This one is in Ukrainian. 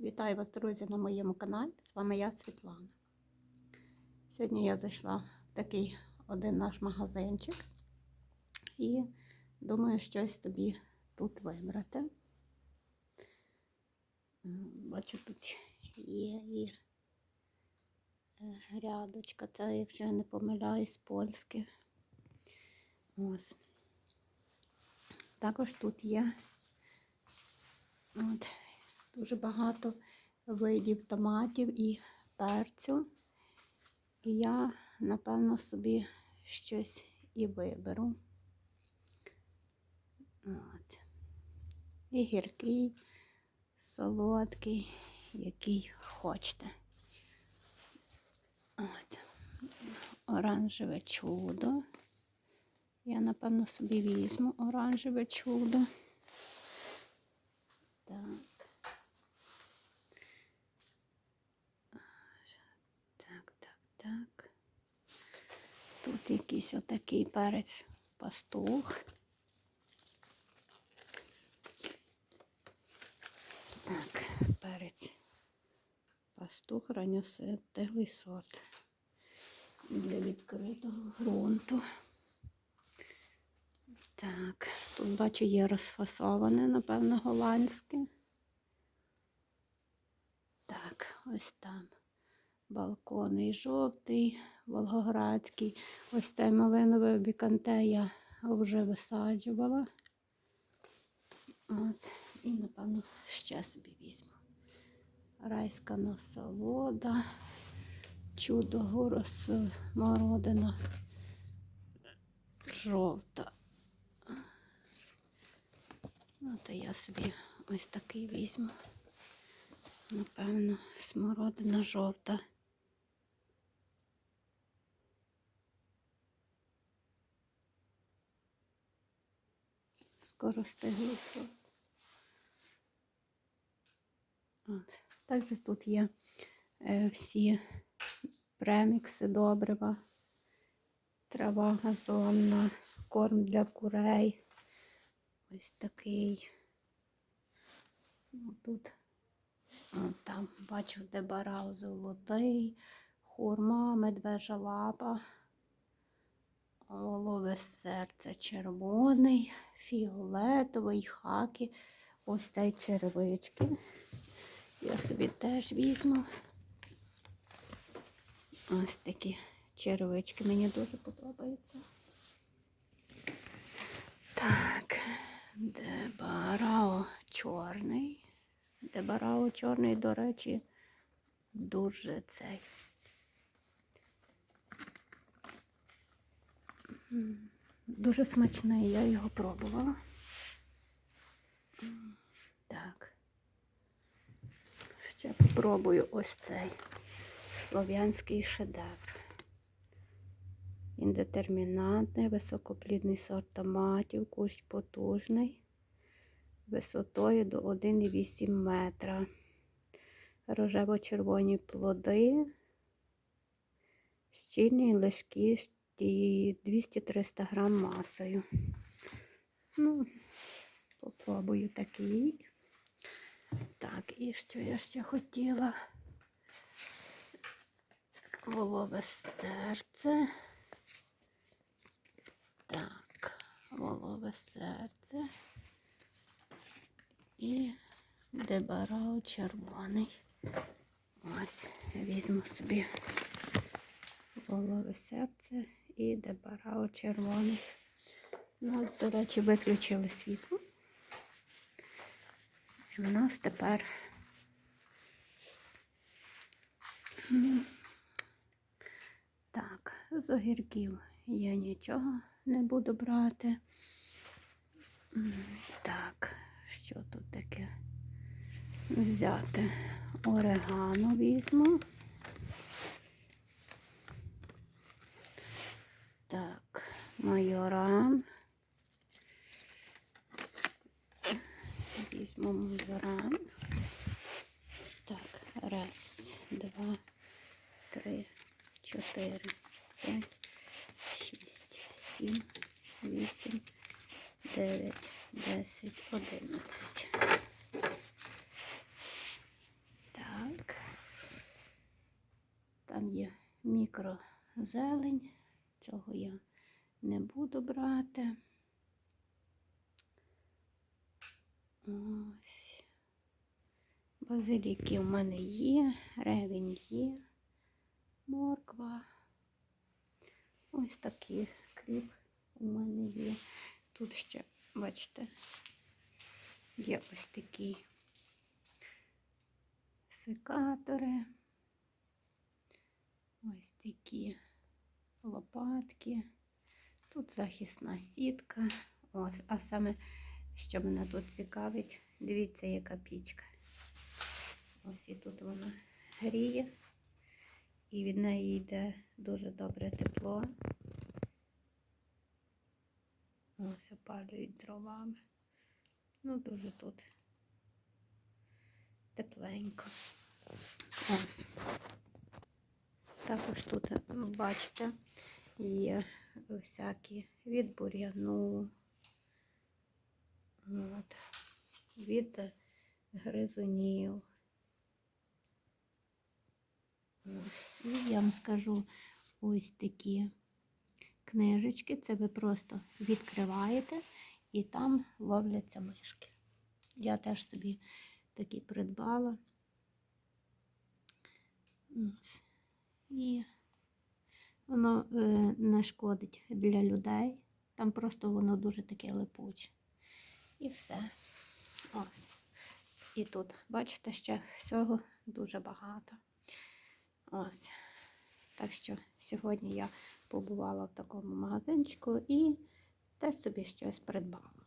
Вітаю вас, друзі, на моєму каналі. З вами я, Світлана. Сьогодні я зайшла в такий один наш магазинчик і думаю, щось собі тут вибрати. Бачу, тут є і е, грядочка, це, якщо я не помиляюсь, польське. Ось. Також тут є от, дуже багато видів томатів і перцю. І я, напевно, собі щось і виберу. От. І гіркий, солодкий, який хочете. От. Оранжеве чудо. Я, напевно, собі візьму оранжеве чудо. Так так, так. Тут якийсь отакий перець пастух. Так, перець пастух ранньосептилий сорт для відкритого ґрунту. Так, тут бачу є розфасоване, напевно, голландське. Так, ось там. Балконний жовтий, волгоградський. Ось цей малиновий біканте я вже висаджувала. От. І, напевно, ще собі візьму. Райська насолода, чудо горосмородина, жовта. Ну, то я собі ось такий візьму. Напевно, смородина жовта. Скоро стиглий сорт. От. Також тут є е, всі премікси добрива, трава газонна, корм для курей. Ось такий. Ну, тут там бачу, де барал золотий, хурма, медвежа лапа, олове серце червоний, фіолетовий, хаки, ось цей червички. Я собі теж візьму. Ось такі червички мені дуже подобаються. Так, Дебарао чорний. Дебарао чорний, до речі, дуже цей. Дуже смачний, я його пробувала. Так. Ще попробую ось цей слов'янський шедевр. Індетермінантний, високоплідний сорт томатів, кущ потужний, висотою до 1,8 метра. Рожево-червоні плоди, щільні лишки 200-300 грам масою. Ну, попробую такий. Так, і що я ще хотіла? Волове серце. Так, волове серце. І дебарао червоний. Ось, візьму собі волове серце і дебарао червоний. Ну, до речі, виключили світло. І в нас тепер так, з огірків я нічого не буду брати. Так, що тут таке взяти? Орегано візьму. мізорам. Візьму мізорам. Так, раз, два, три, чотири, п'ять, шість, сім, вісім, дев'ять, десять, одинадцять. Так. Там є мікрозелень. Цього я не буду брати. Ось. Базиліки у мене є, ревень є, морква. Ось такий кріп у мене є. Тут ще, бачите, є ось такі секатори, ось такі лопатки. Тут захисна сітка. Ось, а саме, що мене тут цікавить, дивіться, яка пічка. Ось і тут вона гріє, і від неї йде дуже добре тепло. Ось опалюють дровами. Ну, дуже тут тепленько. Ось. Також тут, бачите, є всякі від бур'яну, от, від гризунів. Ось. І я вам скажу ось такі книжечки. Це ви просто відкриваєте і там ловляться мишки. Я теж собі такі придбала. Ось. І воно е, не шкодить для людей. Там просто воно дуже таке липуче. І все. Ось. І тут, бачите, ще всього дуже багато. Ось. Так що сьогодні я побувала в такому магазинчику і теж собі щось придбала.